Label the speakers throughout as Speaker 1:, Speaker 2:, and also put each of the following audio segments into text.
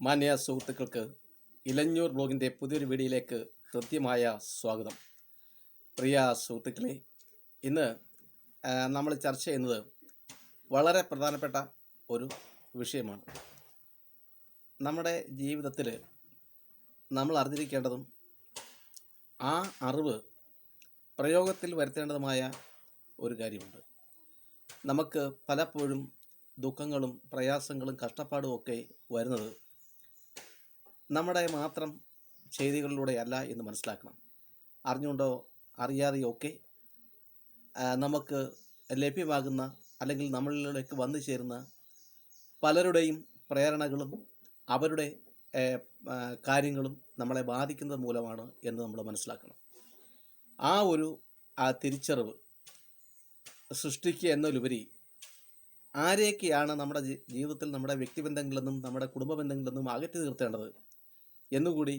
Speaker 1: മാന്യ സുഹൃത്തുക്കൾക്ക് ഇലഞ്ഞൂർ ബ്ലോഗിന്റെ പുതിയൊരു വീഡിയോയിലേക്ക് ഹൃദ്യമായ സ്വാഗതം. പ്രിയ സുഹൃത്തുക്കളെ ഇന്ന് നമ്മൾ ചർച്ച ചെയ്യുന്നത് വളരെ പ്രധാനപ്പെട്ട ഒരു വിഷയമാണ്. നമ്മുടെ ജീവിതത്തിൽ നമ്മൾ അറിഞ്ഞിരിക്കേണ്ടതും ആ അറിവ് പ്രയോഗത്തിൽ വരുത്തേണ്ടതുമായ ഒരു കാര്യമുണ്ട്. നമുക്ക് പലപ്പോഴും ദുഃഖങ്ങളും പ്രയാസങ്ങളും കഷ്ടപ്പാടും ഒക്കെ വരുന്നത് നമ്മുടെ മാത്രം ചെയ്തികളിലൂടെ അല്ല എന്ന് മനസ്സിലാക്കണം. അറിഞ്ഞുകൊണ്ടോ അറിയാതെയോ ഒക്കെ നമുക്ക് ലഭ്യമാകുന്ന അല്ലെങ്കിൽ നമ്മളിലേക്ക് വന്നു ചേരുന്ന പലരുടെയും പ്രേരണകളും അവരുടെ കാര്യങ്ങളും നമ്മളെ ബാധിക്കുന്നത് മൂലമാണ് എന്ന് നമ്മൾ മനസ്സിലാക്കണം. ആ ഒരു ആ തിരിച്ചറിവ് സൃഷ്ടിക്കുക എന്നതിലുപരി ആരെയൊക്കെയാണ് നമ്മുടെ ജീവിതത്തിൽ നമ്മുടെ വ്യക്തിബന്ധങ്ങളിൽ നിന്നും നമ്മുടെ കുടുംബ ബന്ധങ്ങളിൽ നിന്നും അകറ്റി നിർത്തേണ്ടത്? എന്നുകൂടി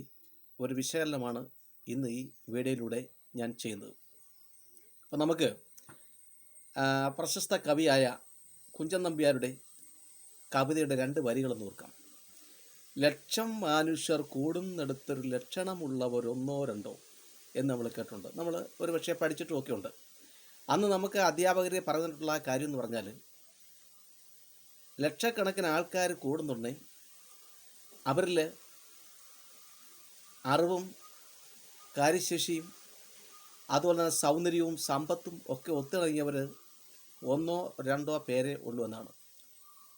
Speaker 1: ഒരു വിശകലനമാണ് ഇന്ന് ഈ വീഡിയോയിലൂടെ ഞാൻ ചെയ്യുന്നത്. അപ്പോൾ നമുക്ക് പ്രശസ്ത കവിയായ കുഞ്ചൻ നമ്പ്യാരുടെ കവിതയുടെ രണ്ട് വരികളെന്ന് ഓർക്കാം. ലക്ഷം മനുഷ്യർ കൂടുന്നിടത്തൊരു ലക്ഷണമുള്ളവരൊന്നോ രണ്ടോ എന്ന് നമ്മൾ കേട്ടിട്ടുണ്ട്. നമ്മൾ ഒരു പക്ഷേ പഠിച്ചിട്ടും ഒക്കെ ഉണ്ട്. അന്ന് നമുക്ക് അധ്യാപകരെ പറഞ്ഞിട്ടുള്ള കാര്യം എന്ന് പറഞ്ഞാൽ ലക്ഷക്കണക്കിന് ആൾക്കാർ കൂടുന്നുണ്ടെങ്കിൽ അവരിൽ അറിവും കാര്യശേഷിയും അതുപോലെ തന്നെ സൗന്ദര്യവും സമ്പത്തും ഒക്കെ ഒത്തിണങ്ങിയവർ ഒന്നോ രണ്ടോ പേരെ ഉള്ളൂ എന്നാണ്.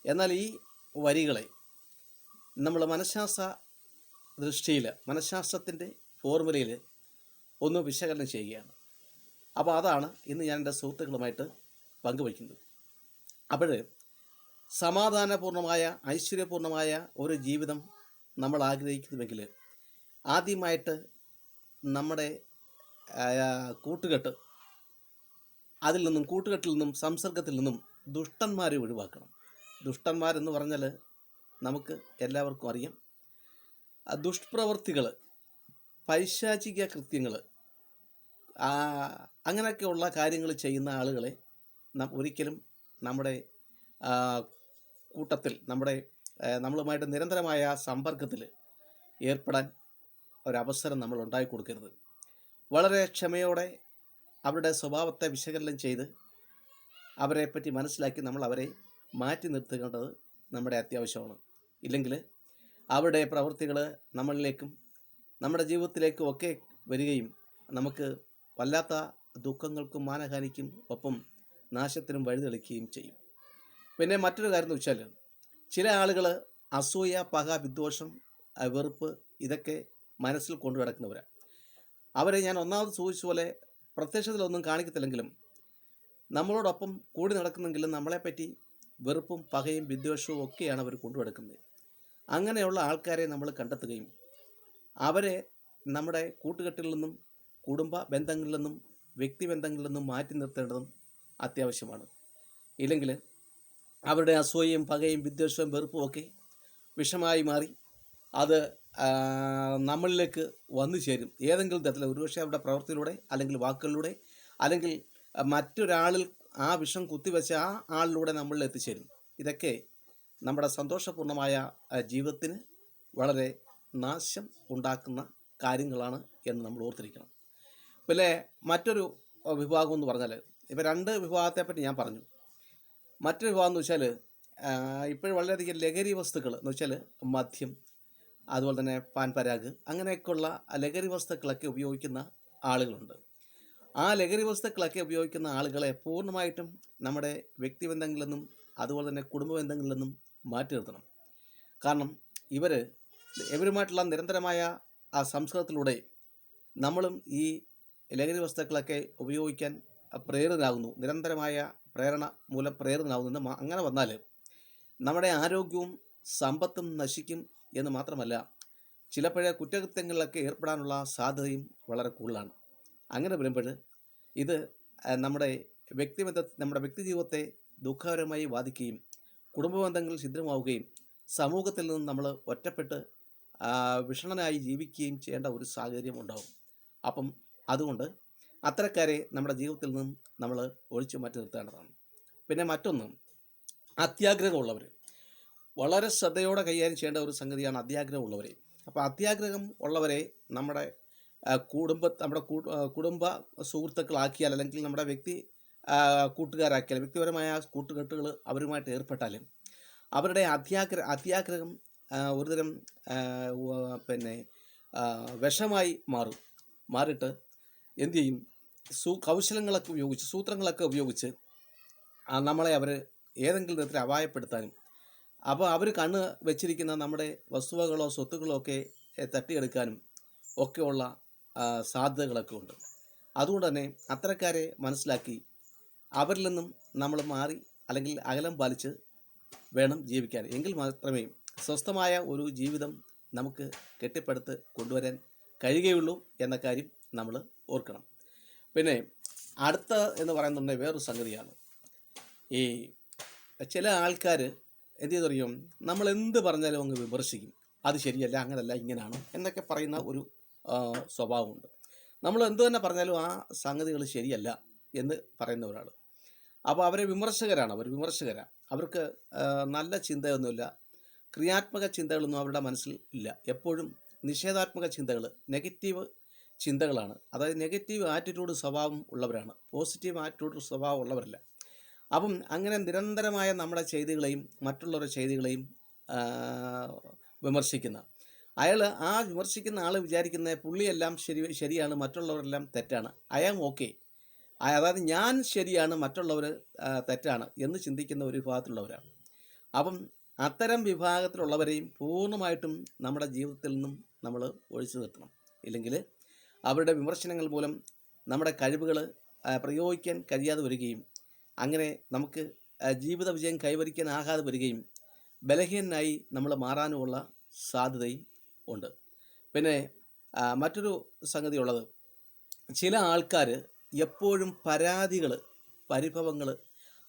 Speaker 1: എന്നാൽ ഈ വരികളെ നമ്മൾ മനഃശാസ്ത്ര ദൃഷ്ടിയിൽ മനഃശാസ്ത്രത്തിന്റെ ഫോർമുലയിൽ ഒന്ന് വിശകലനം ചെയ്യുകയാണ്. അപ്പോൾ അതാണ് ഇന്ന് ഞാൻ എന്റെ സുഹൃത്തുക്കളുമായിട്ട് പങ്കുവയ്ക്കുന്നത്. അപ്പോൾ സമാധാനപൂർണമായ ഐശ്വര്യപൂർണമായ ഒരു ജീവിതം നമ്മൾ ആഗ്രഹിക്കുന്നുവെങ്കിൽ ആദ്യമായിട്ട് നമ്മുടെ കൂട്ടുകെട്ട് അതിൽ നിന്നും കൂട്ടുകെട്ടിൽ നിന്നും സംസർഗത്തിൽ നിന്നും ദുഷ്ടന്മാരെ ഒഴിവാക്കണം. ദുഷ്ടന്മാരെന്ന് പറഞ്ഞാൽ നമുക്ക് എല്ലാവർക്കും അറിയാം. ദുഷ്പ്രവർത്തികൾ പൈശാചിക കൃത്യങ്ങൾ അങ്ങനെയൊക്കെയുള്ള കാര്യങ്ങൾ ചെയ്യുന്ന ആളുകളെ ഒരിക്കലും നമ്മുടെ കൂട്ടത്തിൽ നമ്മുടെ നമ്മളുമായിട്ട് നിരന്തരമായ സമ്പർക്കത്തിൽ ഏർപ്പെടാൻ ഒരവസരം നമ്മൾ ഉണ്ടാക്കി കൊടുക്കരുത്. വളരെ ക്ഷമയോടെ അവരുടെ സ്വഭാവത്തെ വിശകലനം ചെയ്ത് അവരെ പറ്റി മനസ്സിലാക്കി നമ്മൾ അവരെ മാറ്റി നിർത്തേണ്ടത് നമ്മുടെ അത്യാവശ്യമാണ്. ഇല്ലെങ്കിൽ അവരുടെ പ്രവൃത്തികൾ നമ്മളിലേക്കും നമ്മുടെ ജീവിതത്തിലേക്കും ഒക്കെ വരികയും നമുക്ക് വല്ലാത്ത ദുഃഖങ്ങൾക്കും മാനഹാനിക്കും ഒപ്പം നാശത്തിനും വഴിതെളിക്കുകയും ചെയ്യും. പിന്നെ മറ്റൊരു കാര്യം എന്ന് വെച്ചാൽ ചില ആളുകൾ അസൂയ പക വിദ്വേഷം വെറുപ്പ് ഇതൊക്കെ മനസ്സിൽ കൊണ്ടു കിടക്കുന്നവരാണ് അവരെ ഞാൻ ഒന്നാമത് സൂചിച്ച പോലെ പ്രത്യക്ഷത്തിലൊന്നും കാണിക്കത്തില്ലെങ്കിലും നമ്മളോടൊപ്പം കൂടി നടക്കുന്നെങ്കിലും നമ്മളെപ്പറ്റി വെറുപ്പും പകയും വിദ്വേഷവും ഒക്കെയാണ് അവർ കൊണ്ടുനടക്കുന്നത് അങ്ങനെയുള്ള ആൾക്കാരെ നമ്മൾ കണ്ടെത്തുകയും അവരെ നമ്മുടെ കൂട്ടുകെട്ടിൽ നിന്നും കുടുംബ ബന്ധങ്ങളിൽ നിന്നും വ്യക്തി ബന്ധങ്ങളിൽ നിന്നും മാറ്റി നിർത്തേണ്ടതും അത്യാവശ്യമാണ്. ഇല്ലെങ്കിൽ അവരുടെ അസൂയയും പകയും വിദ്വേഷവും വെറുപ്പും ഒക്കെ വിഷമായി മാറി അത് നമ്മളിലേക്ക് വന്നു ചേരും. ഏതെങ്കിലും തരത്തിൽ ഒരുപക്ഷെ അവരുടെ പ്രവൃത്തിയിലൂടെ അല്ലെങ്കിൽ വാക്കുകളിലൂടെ അല്ലെങ്കിൽ മറ്റൊരാളിൽ ആ വിഷം കുത്തിവെച്ച ആ ആളിലൂടെ നമ്മളിൽ എത്തിച്ചേരും. ഇതൊക്കെ നമ്മുടെ സന്തോഷപൂർണമായ ജീവിതത്തിന് വളരെ നാശം ഉണ്ടാക്കുന്ന കാര്യങ്ങളാണ് എന്ന് നമ്മൾ ഓർത്തിരിക്കണം. പിന്നെ മറ്റൊരു വിഭാഗം എന്ന് പറഞ്ഞാൽ ഇപ്പോൾ രണ്ട് വിഭാഗത്തെപ്പറ്റി ഞാൻ പറഞ്ഞു. മറ്റൊരു വിഭാഗം എന്ന് വെച്ചാൽ ഇപ്പോഴും വളരെയധികം ലഹരി വസ്തുക്കൾ എന്ന് വെച്ചാൽ മദ്യം അതുപോലെ തന്നെ പാൻ പരാഗ് അങ്ങനെയൊക്കെയുള്ള ലഹരി വസ്തുക്കളൊക്കെ ഉപയോഗിക്കുന്ന ആളുകളുണ്ട്. ആ ലഹരി വസ്തുക്കളൊക്കെ ഉപയോഗിക്കുന്ന ആളുകളെ പൂർണമായിട്ടും നമ്മുടെ വ്യക്തിബന്ധങ്ങളിൽ നിന്നും അതുപോലെ തന്നെ കുടുംബ ബന്ധങ്ങളിൽ നിന്നും മാറ്റി നിർത്തണം. കാരണം ഇവർ ഇവരുമായിട്ടുള്ള നിരന്തരമായ ആ സംസ്കൃതത്തിലൂടെ നമ്മളും ഈ ലഹരി വസ്തുക്കളൊക്കെ ഉപയോഗിക്കാൻ പ്രേരിതരാകുന്നു. നിരന്തരമായ പ്രേരണ മൂലം പ്രേരിതനാകുന്നു. അങ്ങനെ വന്നാൽ നമ്മുടെ ആരോഗ്യവും സമ്പത്തും നശിക്കും. എന്ന് മാത്രമല്ല ചിലപ്പോഴേ കുറ്റകൃത്യങ്ങളിലൊക്കെ ഏർപ്പെടാനുള്ള സാധ്യതയും വളരെ കൂടുതലാണ്. അങ്ങനെ വരുമ്പോൾ ഇത് നമ്മുടെ വ്യക്തിബന്ധ നമ്മുടെ വ്യക്തിജീവിതത്തെ ദുഃഖകരമായി ബാധിക്കുകയും കുടുംബ ബന്ധങ്ങൾ ഛിദ്രമാവുകയും സമൂഹത്തിൽ നിന്ന് നമ്മൾ ഒറ്റപ്പെട്ട് വിഷണനായി ജീവിക്കുകയും ചെയ്യേണ്ട ഒരു സാഹചര്യം ഉണ്ടാവും. അപ്പം അതുകൊണ്ട് അത്തരക്കാരെ നമ്മുടെ ജീവിതത്തിൽ നിന്നും നമ്മൾ ഒഴിച്ചു മാറ്റി നിർത്തേണ്ടതാണ്. പിന്നെ മറ്റൊന്ന് അത്യാഗ്രഹമുള്ളവർ വളരെ ശ്രദ്ധയോടെ കൈകാര്യം ചെയ്യേണ്ട ഒരു സംഗതിയാണ് അത്യാഗ്രഹം ഉള്ളവരെ അപ്പോൾ അത്യാഗ്രഹം ഉള്ളവരെ നമ്മുടെ കുടുംബ നമ്മുടെ കുടുംബ സുഹൃത്തുക്കളാക്കിയാൽ അല്ലെങ്കിൽ നമ്മുടെ വ്യക്തി കൂട്ടുകാരാക്കിയാൽ വ്യക്തിപരമായ കൂട്ടുകെട്ടുകൾ അവരുമായിട്ട് ഏർപ്പെട്ടാലും അവരുടെ അത്യാഗ്രഹ അത്യാഗ്രഹം ഒരുതരം പിന്നെ വിഷമായി മാറും. മാറിയിട്ട് എന്തു ചെയ്യും? സു കൗശലങ്ങളൊക്കെ ഉപയോഗിച്ച് സൂത്രങ്ങളൊക്കെ ഉപയോഗിച്ച് നമ്മളെ അവർ ഏതെങ്കിലും തരത്തിൽ അപായപ്പെടുത്താനും അപ്പോൾ അവർ കണ്ണ് വെച്ചിരിക്കുന്ന നമ്മുടെ വസ്തുവകളോ സ്വത്തുക്കളോ ഒക്കെ തട്ടിയെടുക്കാനും ഒക്കെയുള്ള സാധ്യതകളൊക്കെ ഉണ്ട്. അതുകൊണ്ട് തന്നെ അത്തരക്കാരെ മനസ്സിലാക്കി അവരിൽ നിന്നും നമ്മൾ മാറി അല്ലെങ്കിൽ അകലം പാലിച്ച് വേണം ജീവിക്കാൻ. എങ്കിൽ മാത്രമേ സ്വസ്ഥമായ ഒരു ജീവിതം നമുക്ക് കെട്ടിപ്പടുത്ത് കൊണ്ടുവരാൻ കഴിയുകയുള്ളൂ എന്ന കാര്യം നമ്മൾ ഓർക്കണം. പിന്നെ അടുത്ത എന്ന് പറയുന്നുണ്ടെങ്കിൽ വേറൊരു സംഗതിയാണ്. ഈ ചില ആൾക്കാർ എന്ത് ചെയ്തറിയും നമ്മൾ എന്ത് പറഞ്ഞാലും അങ്ങ് വിമർശിക്കും. അത് ശരിയല്ല അങ്ങനല്ല ഇങ്ങനെയാണ് എന്നൊക്കെ പറയുന്ന ഒരു സ്വഭാവമുണ്ട്. നമ്മൾ എന്ത് തന്നെ പറഞ്ഞാലും ആ സംഗതികൾ ശരിയല്ല എന്ന് പറയുന്ന ഒരാൾ അപ്പോൾ അവരെ വിമർശകരാണ് അവർ വിമർശകരാണ് അവർക്ക് നല്ല ചിന്തയൊന്നുമില്ല. ക്രിയാത്മക ചിന്തകളൊന്നും അവരുടെ മനസ്സിൽ ഇല്ല. എപ്പോഴും നിഷേധാത്മക ചിന്തകൾ നെഗറ്റീവ് ചിന്തകളാണ്. അതായത് നെഗറ്റീവ് ആറ്റിറ്റ്യൂഡ് സ്വഭാവം ഉള്ളവരാണ്. പോസിറ്റീവ് ആറ്റിറ്റ്യൂഡ് സ്വഭാവം ഉള്ളവരല്ല. അപ്പം അങ്ങനെ നിരന്തരമായ നമ്മുടെ ചെയ്തികളെയും മറ്റുള്ളവരുടെ ചെയ്തികളെയും വിമർശിക്കുന്ന. അയാൾ ആ വിമർശിക്കുന്ന ആൾ വിചാരിക്കുന്ന പുള്ളിയെല്ലാം ശരി ശരിയാണ് മറ്റുള്ളവരെല്ലാം തെറ്റാണ്. I am okay. അതായത് ഞാൻ ശരിയാണ് മറ്റുള്ളവർ തെറ്റാണ് എന്ന് ചിന്തിക്കുന്ന ഒരു വിഭാഗത്തിലുള്ളവരാണ്. അപ്പം അത്തരം വിഭാഗത്തിലുള്ളവരെയും പൂർണമായിട്ടും നമ്മുടെ ജീവിതത്തിൽ നിന്നും നമ്മൾ ഒഴിച്ചു നിർത്തണം. ഇല്ലെങ്കിൽ അവരുടെ വിമർശനങ്ങൾ മൂലം നമ്മുടെ കഴിവുകൾ പ്രയോഗിക്കാൻ കഴിയാതെ വരികയും അങ്ങനെ നമുക്ക് ജീവിത വിജയം കൈവരിക്കാൻ ആകാതെ വരികയും ബലഹീനനായി നമ്മൾ മാറാനുമുള്ള സാധ്യതയും ഉണ്ട്. പിന്നെ മറ്റൊരു സംഗതി ഉള്ളത് ചില ആൾക്കാർ എപ്പോഴും പരാതികൾ പരിഭവങ്ങൾ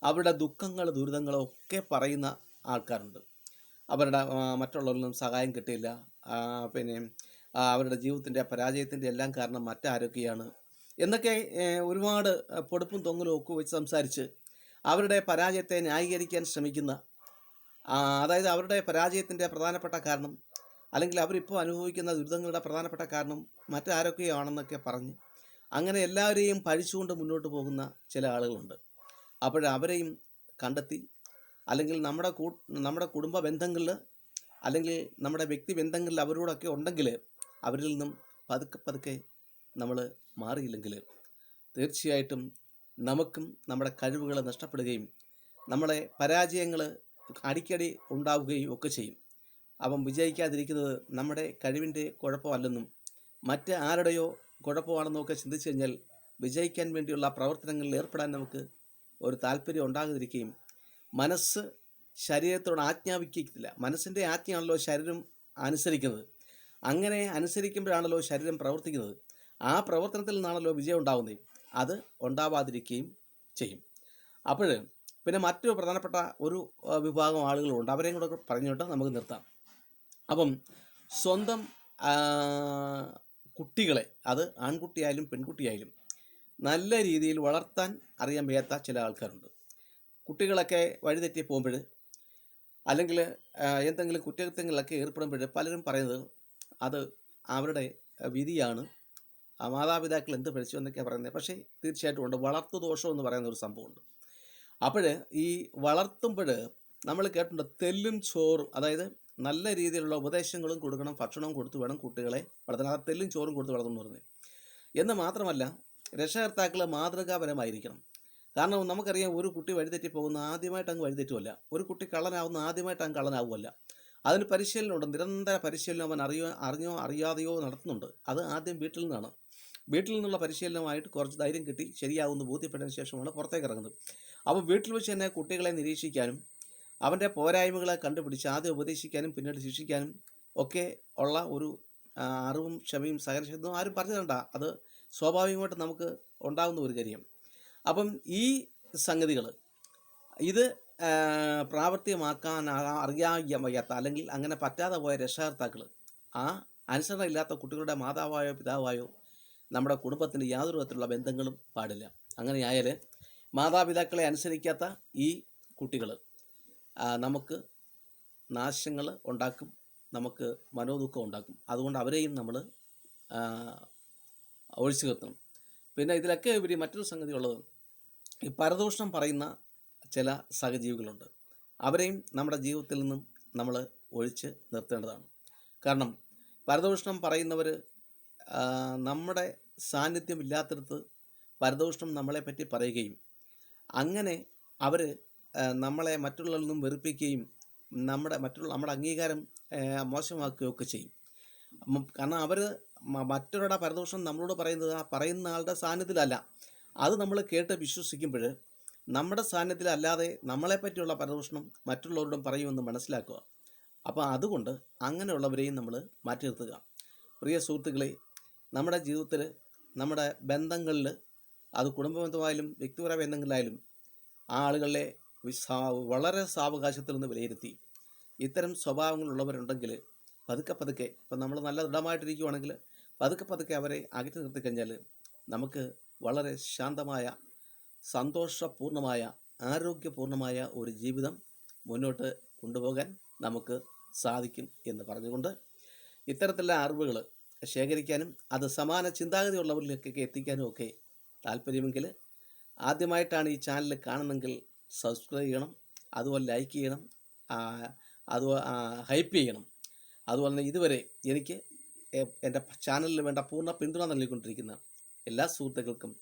Speaker 1: അവരുടെ ദുഃഖങ്ങൾ ദുരിതങ്ങൾ ഒക്കെ പറയുന്ന ആൾക്കാരുണ്ട്. അവരുടെ മറ്റുള്ളവരിൽ സഹായം കിട്ടിയില്ല. പിന്നെ അവരുടെ ജീവിതത്തിന്റെ പരാജയത്തിന്റെ എല്ലാം കാരണം മറ്റാരൊക്കെയാണ് എന്നൊക്കെ ഒരുപാട് പൊടുപ്പും തൊങ്ങലും ഒക്കെ വെച്ച് സംസാരിച്ച് അവരുടെ പരാജയത്തെ ന്യായീകരിക്കാൻ ശ്രമിക്കുന്ന അതായത് അവരുടെ പരാജയത്തിന്റെ പ്രധാനപ്പെട്ട കാരണം അല്ലെങ്കിൽ അവരിപ്പോൾ അനുഭവിക്കുന്ന ദുരിതങ്ങളുടെ പ്രധാനപ്പെട്ട കാരണം മറ്റാരൊക്കെയോ ആണെന്നൊക്കെ പറഞ്ഞ് അങ്ങനെ എല്ലാവരെയും പഴിച്ചുകൊണ്ട് മുന്നോട്ട് പോകുന്ന ചില ആളുകളുണ്ട്. അപ്പോഴവരെയും കണ്ടെത്തി അല്ലെങ്കിൽ നമ്മുടെ കൂ നമ്മുടെ കുടുംബ ബന്ധങ്ങളിൽ അല്ലെങ്കിൽ നമ്മുടെ വ്യക്തി ബന്ധങ്ങളിൽ അവരോടൊക്കെ ഉണ്ടെങ്കിൽ അവരിൽ നിന്നും പതുക്കെ പതുക്കെ നമ്മൾ മാറിയില്ലെങ്കിൽ തീർച്ചയായിട്ടും നമുക്കും നമ്മുടെ കഴിവുകൾ നഷ്ടപ്പെടുകയും നമ്മളെ പരാജയങ്ങൾ അടിക്കടി ഉണ്ടാവുകയും ഒക്കെ ചെയ്യും. അവൻ വിജയിക്കാതിരിക്കുന്നത് നമ്മുടെ കഴിവിന്റെ കുഴപ്പമല്ലെന്നും മറ്റ് ആരുടെയോ കുഴപ്പമാണെന്നൊക്കെ ചിന്തിച്ചു കഴിഞ്ഞാൽ വിജയിക്കാൻ വേണ്ടിയുള്ള പ്രവർത്തനങ്ങളിൽ ഏർപ്പെടാൻ നമുക്ക് ഒരു താല്പര്യം ഉണ്ടാകാതിരിക്കുകയും മനസ്സ് ശരീരത്തോട് ആജ്ഞാപിക്കത്തില്ല. മനസ്സിന്റെ ആജ്ഞയാണല്ലോ ശരീരം അനുസരിക്കുന്നത്. അങ്ങനെ അനുസരിക്കുമ്പോഴാണല്ലോ ശരീരം പ്രവർത്തിക്കുന്നത്. ആ പ്രവർത്തനത്തിൽ നിന്നാണല്ലോ വിജയം ഉണ്ടാകുന്നത് അത് ഉണ്ടാവാതിരിക്കുകയും ചെയ്യും. അപ്പോൾ പിന്നെ മറ്റൊരു പ്രധാനപ്പെട്ട ഒരു വിഭാഗം ആളുകളുണ്ട്. അവരെയും കൂടെ പറഞ്ഞുകൊണ്ട് നമുക്ക് നിർത്താം. അപ്പം സ്വന്തം കുട്ടികളെ അത് ആൺകുട്ടിയായാലും പെൺകുട്ടിയായാലും നല്ല രീതിയിൽ വളർത്താൻ അറിയാൻ വയ്യാത്ത ചില ആൾക്കാരുണ്ട്. കുട്ടികളൊക്കെ വഴിതെറ്റി പോകുമ്പോൾ അല്ലെങ്കിൽ എന്തെങ്കിലും കുറ്റകൃത്യങ്ങളിലൊക്കെ ഏർപ്പെടുമ്പോൾ പലരും പറയുന്നത് അത് അവരുടെ വിധിയാണ്. ആ മാതാപിതാക്കൾ എന്ത് പഠിച്ചു എന്നൊക്കെയാണ് പറയുന്നത്. പക്ഷേ തീർച്ചയായിട്ടും ഉണ്ട്. വളർത്തു ദോഷം എന്ന് പറയുന്ന ഒരു സംഭവമുണ്ട്. അപ്പോൾ ഈ വളർത്തുമ്പോൾ നമ്മൾ കേട്ടിട്ടുണ്ട് തെല്ലും ചോറും അതായത് നല്ല രീതിയിലുള്ള ഉപദേശങ്ങളും കൊടുക്കണം ഭക്ഷണവും കൊടുത്തു വേണം കുട്ടികളെ വളർത്തണം ആ തെല്ലും ചോറും കൊടുത്ത് വളർത്തുന്നു പറഞ്ഞു. എന്ന് മാത്രമല്ല രക്ഷകർത്താക്കൾ മാതൃകാപരമായിരിക്കണം. കാരണം നമുക്കറിയാം ഒരു കുട്ടി വഴിതെറ്റി പോകുന്ന ആദ്യമായിട്ട് അങ്ങ് വഴിതെറ്റുമല്ല ഒരു കുട്ടി കള്ളനാവുന്ന ആദ്യമായിട്ട് അങ്ങ് കള്ളനാവുമല്ല അതിന് പരിശീലനമുണ്ട്. നിരന്തര പരിശീലനം അവൻ അറിയോ അറിഞ്ഞോ അറിയാതെയോ നടത്തുന്നുണ്ട്. അത് ആദ്യം വീട്ടിൽ നിന്നാണ്. വീട്ടിൽ നിന്നുള്ള പരിശീലനമായിട്ട് കുറച്ച് ധൈര്യം കിട്ടി ശരിയാവുമെന്ന് ബോധ്യപ്പെട്ടതിന് ശേഷമാണ് പുറത്തേക്ക് ഇറങ്ങുന്നത്. അപ്പോൾ വീട്ടിൽ വെച്ച് തന്നെ കുട്ടികളെ നിരീക്ഷിക്കാനും അവന്റെ പോരായ്മകളെ കണ്ടുപിടിച്ച് ആദ്യം ഉപദേശിക്കാനും പിന്നീട് ശിക്ഷിക്കാനും ഒക്കെ ഉള്ള ഒരു അറിവും ക്ഷമയും സഹനശക്തിയും ആരും പറഞ്ഞു അത് സ്വാഭാവികമായിട്ട് നമുക്ക് ഉണ്ടാകുന്ന ഒരു കാര്യം. അപ്പം ഈ സംഗതികൾ ഇത് പ്രാവർത്തികമാക്കാൻ അറിയാൻ വയ്യാത്ത അല്ലെങ്കിൽ അങ്ങനെ പറ്റാതെ പോയ രക്ഷകർത്താക്കൾ ആ അനുസരണ ഇല്ലാത്ത കുട്ടികളുടെ മാതാവായോ പിതാവായോ നമ്മുടെ കുടുംബത്തിന് യാതൊരു വിധത്തിലുള്ള ബന്ധങ്ങളും പാടില്ല. അങ്ങനെയായാൽ മാതാപിതാക്കളെ അനുസരിക്കാത്ത ഈ കുട്ടികൾ നമുക്ക് നാശങ്ങൾ ഉണ്ടാക്കും നമുക്ക് മനോദുഃഖം ഉണ്ടാക്കും. അതുകൊണ്ട് അവരെയും നമ്മൾ ഒഴിച്ചു നിർത്തണം. പിന്നെ ഇതിലൊക്കെ ഇവർ മറ്റൊരു സംഗതി ഉള്ളത് ഈ പരദൂഷണം പറയുന്ന ചില സഹജീവികളുണ്ട്. അവരെയും നമ്മുടെ ജീവിതത്തിൽ നിന്നും നമ്മൾ ഒഴിച്ച് നിർത്തേണ്ടതാണ്. കാരണം പരദൂഷണം പറയുന്നവർ നമ്മുടെ സാന്നിധ്യം പരദോഷണം നമ്മളെ പറ്റി പറയുകയും അങ്ങനെ അവർ നമ്മളെ മറ്റുള്ളവരിൽ നിന്നും വെറുപ്പിക്കുകയും നമ്മുടെ മറ്റുള്ള നമ്മുടെ അംഗീകാരം മോശമാക്കുകയൊക്കെ ചെയ്യും. കാരണം അവർ മറ്റൊരാളുടെ പരദോഷം നമ്മളോട് പറയുന്നത് ആ പറയുന്ന ആളുടെ സാന്നിധ്യത്തിലല്ല. അത് നമ്മൾ കേട്ട് വിശ്വസിക്കുമ്പോൾ നമ്മുടെ സാന്നിധ്യത്തിലല്ലാതെ നമ്മളെപ്പറ്റിയുള്ള പരദൂഷണം മറ്റുള്ളവരോടും പറയുമെന്ന് മനസ്സിലാക്കുക. അപ്പോൾ അതുകൊണ്ട് അങ്ങനെയുള്ളവരെയും നമ്മൾ മാറ്റി നിർത്തുക പ്രിയ സുഹൃത്തുക്കളെ നമ്മുടെ ജീവിതത്തിൽ നമ്മുടെ ബന്ധങ്ങളിൽ അത് കുടുംബബന്ധമായാലും വ്യക്തിപര ബന്ധങ്ങളിലായാലും ആ ആളുകളെ വളരെ സാവകാശത്തിൽ നിന്ന് വിലയിരുത്തി. ഇത്തരം സ്വഭാവങ്ങളുള്ളവരുണ്ടെങ്കിൽ പതുക്കെ പതുക്കെ ഇപ്പം നമ്മൾ നല്ല ദൃഢമായിട്ടിരിക്കുവാണെങ്കിൽ പതുക്കെ പതുക്കെ അവരെ അകറ്റി നിർത്തി കഴിഞ്ഞാൽ നമുക്ക് വളരെ ശാന്തമായ സന്തോഷപൂർണമായ ആരോഗ്യപൂർണമായ ഒരു ജീവിതം മുന്നോട്ട് കൊണ്ടുപോകാൻ നമുക്ക് സാധിക്കും എന്ന് പറഞ്ഞുകൊണ്ട് ഇത്തരത്തിലുള്ള അറിവുകൾ ശേഖരിക്കാനും അത് സമാന ചിന്താഗതിയുള്ളവരിലേക്കൊക്കെ എത്തിക്കാനും ഒക്കെ താല്പര്യമെങ്കിൽ ആദ്യമായിട്ടാണ് ഈ ചാനൽ കാണുന്നെങ്കിൽ സബ്സ്ക്രൈബ് ചെയ്യണം അതുപോലെ ലൈക്ക് ചെയ്യണം അതുപോലെ ഹൈപ്പ് ചെയ്യണം. അതുപോലെ തന്നെ ഇതുവരെ എനിക്ക് എന്റെ ചാനലിന് വേണ്ട പൂർണ പിന്തുണ നൽകിക്കൊണ്ടിരിക്കുന്ന എല്ലാ സുഹൃത്തുക്കൾക്കും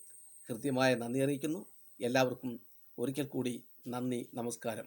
Speaker 1: കൃത്യമായ നന്ദി അറിയിക്കുന്നു. എല്ലാവർക്കും ഒരിക്കൽ കൂടി നന്ദി നമസ്കാരം.